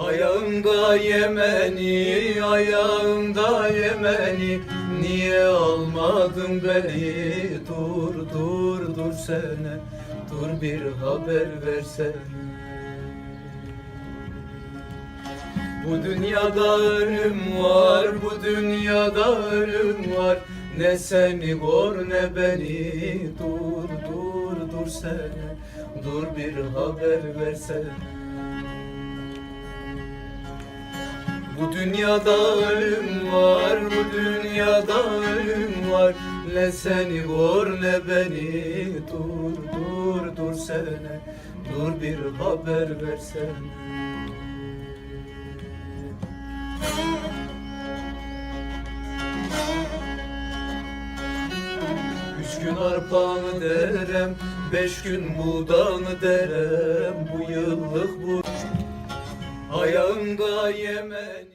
Ayağımda Yemeni, ayağımda Yemeni. Niye almadın beni? Dur, dur, dur sene. Dur bir haber versene. Bu dünyada ölüm var, bu dünyada ölüm var. Ne seni gör ne beni. Dur, dur, dur sene. Dur bir haber versene Bu dünyada ölüm var, bu dünyada ölüm var. Ne seni gör ne beni Dur, dur, dur sene. Dur bir haber versene. Üç gün arpanı derem, beş gün buğdanı derem. Bu yıllık bu ayağımda yemen